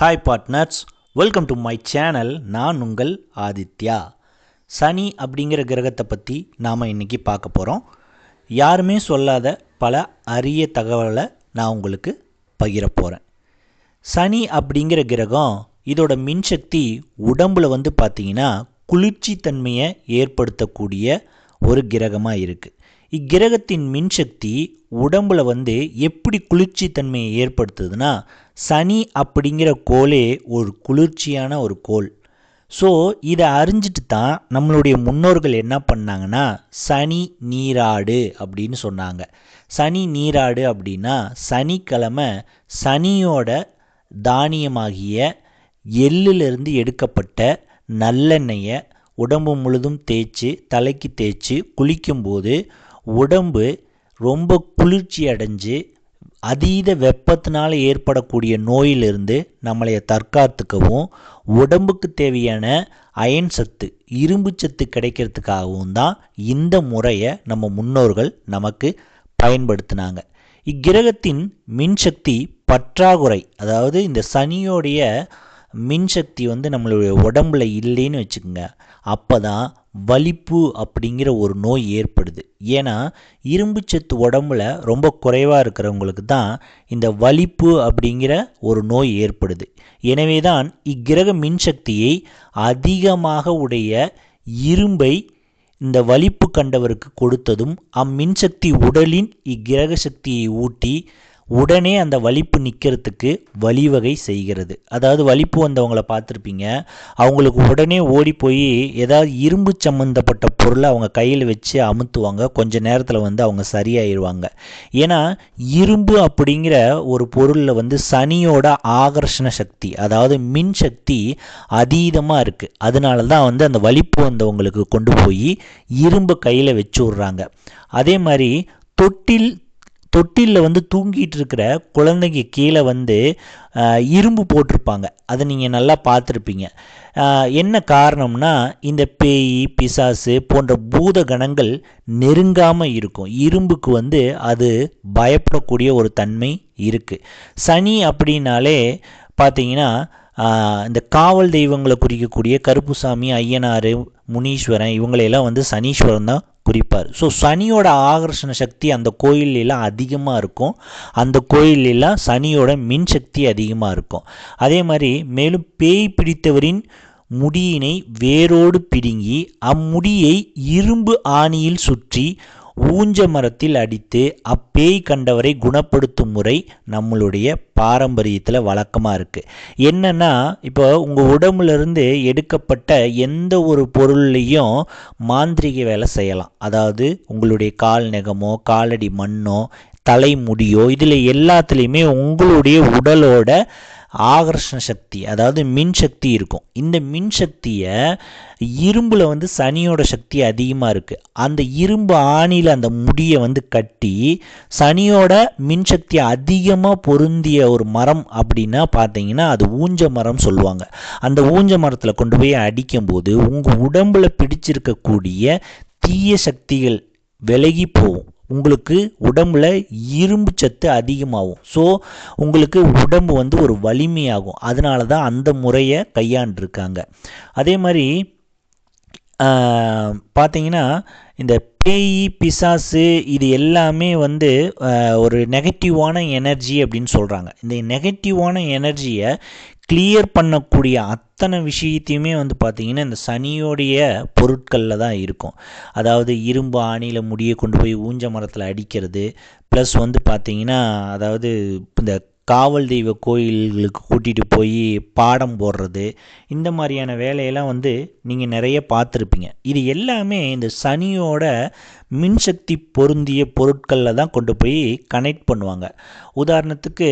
Hi partners welcome to my channel நான் உங்கள் ஆதித்யா. சனி அப்படிங்கிற கிரகத்தை பற்றி நாம் இன்றைக்கி பார்க்க போகிறோம் யாருமே சொல்லாத பல அரிய தகவலை நான் உங்களுக்கு பகிர போகிறேன் சனி அப்படிங்கிற கிரகம் இதோட மின்சக்தி உடம்பில் வந்து பார்த்திங்கன்னா குளிர்ச்சி தன்மையை ஏற்படுத்தக்கூடிய ஒரு கிரகமாக இருக்குது இக்கிரகத்தின் மின்சக்தி உடம்புல வந்து எப்படி குளிர்ச்சி தன்மையை ஏற்படுத்துதுன்னா சனி அப்படிங்கிற கோலே ஒரு குளிர்ச்சியான ஒரு கோல் ஸோ இதை அறிஞ்சிட்டு தான் நம்மளுடைய முன்னோர்கள் என்ன பண்ணாங்கன்னா சனி நீராடு அப்படின்னு சொன்னாங்க. சனி நீராடு அப்படின்னா சனிக்கிழமை சனியோட தானியமாகிய எள்ளிலிருந்து எடுக்கப்பட்ட நல்லெண்ணெயை உடம்பு முழுதும் தேய்ச்சி தலைக்கு தேய்ச்சி குளிக்கும்போது உடம்பு ரொம்ப குளிர்ச்சி அடைஞ்சு அதீத வெப்பத்தினால் ஏற்படக்கூடிய நோயிலிருந்து நம்மளைய தற்காத்துக்கவும் உடம்புக்கு தேவையான அயன் சத்து இரும்பு சத்து கிடைக்கிறதுக்காகவும் தான் இந்த முறையை நம்ம முன்னோர்கள் நமக்கு பயன்படுத்தினாங்க. இக்கிரகத்தின் மின்சக்தி பற்றாக்குறை அதாவது இந்த சனியோடைய மின்சக்தி வந்து நம்மளுடைய உடம்புல இல்லைன்னு வச்சுக்கோங்க. அப்போ தான் வலிப்பு அப்படிங்கிற ஒரு நோய் ஏற்படுது. ஏன்னா இரும்பு சத்து உடம்புல ரொம்ப குறைவாக இருக்கிறவங்களுக்கு தான் இந்த வலிப்பு அப்படிங்கிற ஒரு நோய் ஏற்படுது. எனவே தான் இக்கிரக மின்சக்தியை அதிகமாக உடைய இரும்பை இந்த வலிப்பு கண்டவருக்கு கொடுத்ததும் அம்மின்சக்தி உடலின் இக்கிரக சக்தியை ஊட்டி உடனே அந்த வலிப்பு நிற்கிறதுக்கு வழிவகை செய்கிறது. அதாவது வலிப்பு வந்தவங்களை பார்த்துருப்பீங்க. அவங்களுக்கு உடனே ஓடி போய் ஏதாவது இரும்பு சம்மந்தப்பட்ட பொருளை அவங்க கையில் வச்சு அமுத்துவாங்க. கொஞ்ச நேரத்தில் வந்து அவங்க சரியாயிருவாங்க. ஏன்னா இரும்பு அப்படிங்கிற ஒரு பொருளில் வந்து சனியோட ஆகர்ஷண சக்தி அதாவது மின் சக்தி அதீதமாக இருக்குது அதனால தான் வந்து அந்த வலிப்பு வந்தவங்களுக்கு கொண்டு போய் இரும்பு கையில் வச்சு விட்றாங்க அதே மாதிரி தொட்டில் தொட்டிலில் வந்து தூங்கிட்டு இருக்கிற குழந்தைங்க கீழே வந்து இரும்பு போட்டிருப்பாங்க அதை நீங்கள் நல்லா பார்த்துருப்பீங்க என்ன காரணம்னா இந்த பேய் பிசாசு போன்ற பூத கணங்கள் நெருங்காமல் இருக்கும். இரும்புக்கு வந்து அது பயப்படக்கூடிய ஒரு தன்மை இருக்குது சனி அப்படின்னாலே பார்த்தீங்கன்னா இந்த காவல் தெய்வங்களை குறிக்கக்கூடிய கருப்புசாமி ஐயனார் முனீஸ்வரன் இவங்களையெல்லாம் வந்து சனீஸ்வரன் தான் குறிப்பார். ஸோ சனியோட ஆகர்ஷண சக்தி அந்த கோயிலெலாம் அதிகமாக இருக்கும். அந்த கோயிலெலாம் சனியோட மின் சக்தி அதிகமாக இருக்கும். அதே மாதிரி மேலும் பேய் பிடித்தவரின் முடியினை வேரோடு பிடுங்கி அம்முடியை இரும்பு ஆணியில் சுற்றி ஊஞ்ச மரத்தில் அடித்து அப்பேய் கண்டவரை குணப்படுத்தும் முறை நம்மளுடைய பாரம்பரியத்தில் வழக்கமாக இருக்குது என்னென்னா இப்போ உங்கள் உடம்புலேருந்து எடுக்கப்பட்ட எந்த ஒரு பொருள்லையும் மாந்திரிக வேலை செய்யலாம். அதாவது உங்களுடைய கால் நெகமோ காலடி மண்ணோ தலைமுடியோ இதில் எல்லாத்துலேயுமே உங்களுடைய உடலோட ஆகர்ஷண சக்தி அதாவது மின் சக்தி இருக்கும். இந்த மின் சக்தியை இரும்பில் வந்து சனியோட சக்தி அதிகமாக இருக்குது அந்த இரும்பு ஆணியில் அந்த முடியை வந்து கட்டி சனியோட மின்சக்தி அதிகமாக பொருந்திய ஒரு மரம் அப்படின்னா பார்த்தீங்கன்னா அது ஊஞ்ச மரம் சொல்லுவாங்க. அந்த ஊஞ்ச மரத்தில் கொண்டு போய் அடிக்கும்போது உங்கள் உடம்பில் பிடிச்சிருக்கக்கூடிய தீய சக்திகள் விலகி போகும். உங்களுக்கு உடம்புல இரும்பு சத்து அதிகமாகும். ஸோ உங்களுக்கு உடம்பு வந்து ஒரு வலிமையாகும். அதனால தான் அந்த முறையை கையாண்டிருக்காங்க. அதே மாதிரி பார்த்தீங்கன்னா இந்த பேய் பிசாசு இது எல்லாமே வந்து ஒரு நெகட்டிவான எனர்ஜி அப்படின்னு சொல்கிறாங்க இந்த நெகட்டிவான எனர்ஜியை கிளியர் பண்ணக்கூடிய அத்தனை விஷயத்தையுமே வந்து பார்த்திங்கன்னா இந்த சனியோடைய பொருட்களில் தான் இருக்கும். அதாவது இரும்பு ஆணியில் முடியை கொண்டு போய் ஊஞ்ச மரத்தில் அடிக்கிறது ப்ளஸ் வந்து பார்த்திங்கன்னா அதாவது இந்த காவல் தெய்வ கோயில்களுக்கு கூட்டிகிட்டு போய் பாடம் போடுறது இந்த மாதிரியான வேலையெல்லாம் வந்து நீங்கள் நிறைய பார்த்துருப்பீங்க. இது எல்லாமே இந்த சனியோட மின்சக்தி பொருந்திய பொருட்களில் தான் கொண்டு போய் கனெக்ட் பண்ணுவாங்க. உதாரணத்துக்கு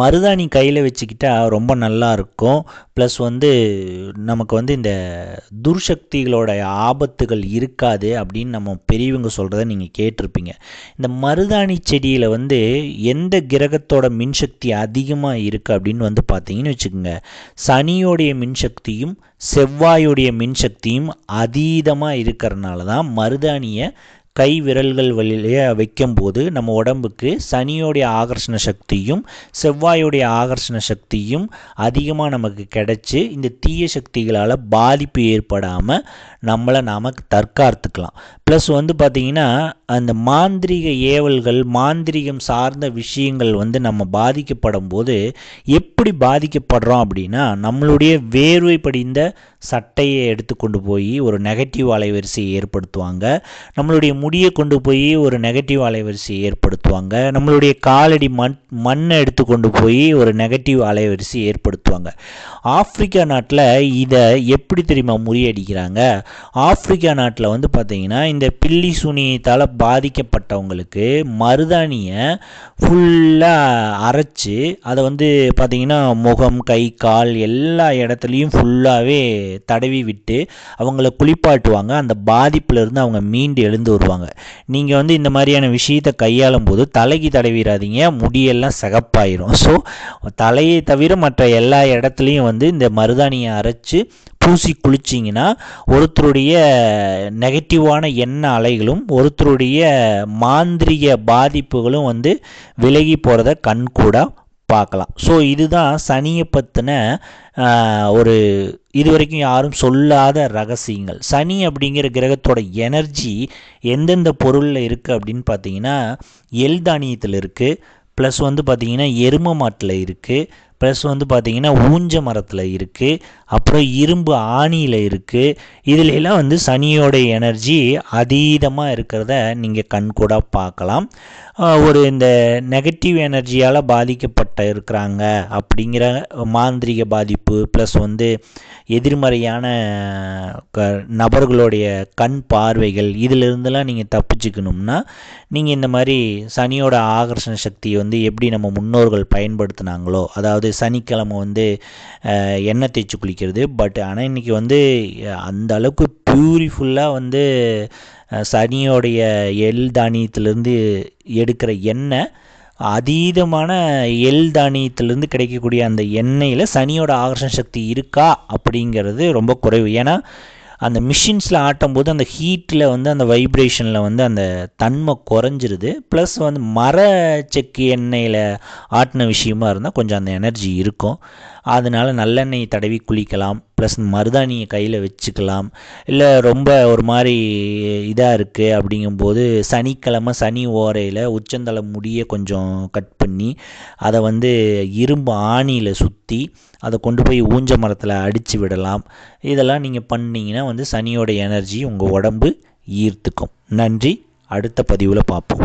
மருதாணி கையில் வச்சுக்கிட்டால் ரொம்ப நல்லா இருக்கும். ப்ளஸ் வந்து நமக்கு வந்து இந்த துர்சக்திகளோட ஆபத்துகள் இருக்காது அப்படின்னு நம்ம பெரியவங்க சொல்கிறத நீங்கள் கேட்டிருப்பீங்க. இந்த மருதாணி செடியில் வந்து எந்த கிரகத்தோட மின்சக்தி அதிகமாக இருக்குது அப்படின்னு வந்து பார்த்தீங்கன்னு வச்சுக்கோங்க. சனியோடைய மின்சக்தியும் செவ்வாயுடைய மின்சக்தியும் அதீதமாக இருக்கிறனால தான் மருதாணியை கை விரல்கள் வழியே வைக்கும்போது நம்ம உடம்புக்கு சனியோடைய ஆகர்ஷண சக்தியும் செவ்வாயோடைய ஆகர்ஷண சக்தியும் அதிகமாக நமக்கு கிடைச்சி இந்த தீய சக்திகளால் பாதிப்பு ஏற்படாமல் நம்மளை நாம் தற்காத்துக்கலாம். ப்ளஸ் வந்து பார்த்திங்கன்னா அந்த மாந்திரிக ஏவல்கள் மாந்திரிகம் சார்ந்த விஷயங்கள் வந்து நம்ம பாதிக்கப்படும் போது எப்படி பாதிக்கப்படுறோம் அப்படின்னா நம்மளுடைய வேர்வை படிந்த சட்டையை எடுத்து கொண்டு போய் ஒரு நெகட்டிவ் அலைவரிசையை ஏற்படுத்துவாங்க. நம்மளுடைய முடியை கொண்டு போய் ஒரு நெகட்டிவ் அலைவரிசையை ஏற்படுத்துவாங்க. நம்மளுடைய காலடி மண் மண்ணை எடுத்து கொண்டு போய் ஒரு நெகட்டிவ் அலைவரிசையை ஏற்படுத்துவாங்க. ஆப்பிரிக்கா நாட்டில் இதை எப்படி தெரியுமா முறியடிக்கிறாங்க? ஆப்பிரிக்கா நாட்டில் வந்து பார்த்திங்கன்னா இந்த பில்லி சுனியத்தால் பாதிக்கப்பட்டவங்களுக்கு மருதாணியை ஃபுல்லாக அரைச்சி அதை வந்து பார்த்திங்கன்னா முகம் கை கால் எல்லா இடத்துலையும் ஃபுல்லாகவே தடவி விட்டு அவங்கள குளிப்பாட்டுவாங்க. அந்த பாதிப்புலேருந்து அவங்க மீண்டு எழுந்து வருவாங்க. நீங்கள் வந்து இந்த மாதிரியான விஷயத்தை கையாளும் போது தலைக்கு தடவிடாதீங்க முடியெல்லாம் சகப்பாயிரும். ஸோ தலையை தவிர மற்ற எல்லா இடத்துலையும் வந்து இந்த மருதாணியை அரைச்சி பூசி குளிச்சிங்கன்னா ஒருத்தருடைய நெகட்டிவான எண்ண அலைகளும் ஒருத்தருடைய மாந்திரிக பாதிப்புகளும் வந்து விலகி போகிறத கண்கூடாக பார்க்கலாம். ஸோ இதுதான் சனியை பற்றின ஒரு இது வரைக்கும் யாரும் சொல்லாத ரகசியங்கள். சனி அப்படிங்கிற கிரகத்தோட எனர்ஜி எந்தெந்த பொருளில் இருக்குது அப்படின்னு பார்த்தீங்கன்னா எல் தானியத்தில் இருக்குது ப்ளஸ் வந்து பார்த்திங்கன்னா எரும மாட்டில் இருக்குது ப்ளஸ் வந்து பார்த்திங்கன்னா ஊஞ்ச மரத்தில் இருக்குது அப்புறம் இரும்பு ஆணியில் இருக்குது இதிலெல்லாம் வந்து சனியோடைய எனர்ஜி அதீதமாக இருக்கிறத நீங்கள் கண்கூடாக பார்க்கலாம் ஒரு இந்த நெகட்டிவ் எனர்ஜியால் பாதிக்கப்பட்ட இருக்கிறாங்க அப்படிங்கிற மாந்திரிக பாதிப்பு ப்ளஸ் வந்து எதிர்மறையான க நபர்களுடைய கண் பார்வைகள் இதிலிருந்தெல்லாம் நீங்கள் தப்பிச்சுக்கணும்னா நீங்கள் இந்த மாதிரி சனியோட ஆகர்ஷண சக்தியை வந்து எப்படி நம்ம முன்னோர்கள் பயன்படுத்தினாங்களோ அதாவது சனிக்கிழமை வந்து எண்ணெய் தேய்ச்சி குளிக்கிறது. பட் ஆனால் இன்றைக்கி வந்து அந்த அளவுக்கு பியூரிஃபுல்லாக வந்து சனியோடைய எல் தானியத்திலேருந்து எடுக்கிற எண்ணெய் அதீதமான எல் தானியத்திலேருந்து கிடைக்கக்கூடிய அந்த எண்ணெயில் சனியோட ஆகர்ஷண சக்தி இருக்கா? அப்படிங்கிறது ரொம்ப குறைவு. ஏன்னா அந்த மிஷின்ஸில் ஆட்டும்போது அந்த ஹீட்டில் வந்து அந்த வைப்ரேஷனில் வந்து அந்த தன்மை குறைஞ்சிருது. ப்ளஸ் வந்து மர செக்கு எண்ணெயில் ஆட்டின விஷயமா இருந்தால் கொஞ்சம் அந்த எனர்ஜி இருக்கும். அதனால் நல்லெண்ணெய் தடவி குளிக்கலாம் ப்ளஸ் மருதாணியை கையில் வச்சுக்கலாம். இல்லை ரொம்ப ஒரு மாதிரி இதாக இருக்குது அப்படிங்கும்போது சனிக்கிழமை சனி ஓரையில் உச்சந்தலை முடியை கொஞ்சம் கட் பண்ணி அதை வந்து இரும்பு ஆணியில் சுற்றி அதை கொண்டு போய் ஊஞ்ச மரத்தில் அடித்து விடலாம். இதெல்லாம் நீங்கள் பண்ணிங்கன்னா வந்து சனியோட எனர்ஜி உங்கள் உடம்பு ஈர்த்துக்கும். நன்றி. அடுத்த பதிவில் பார்ப்போம்.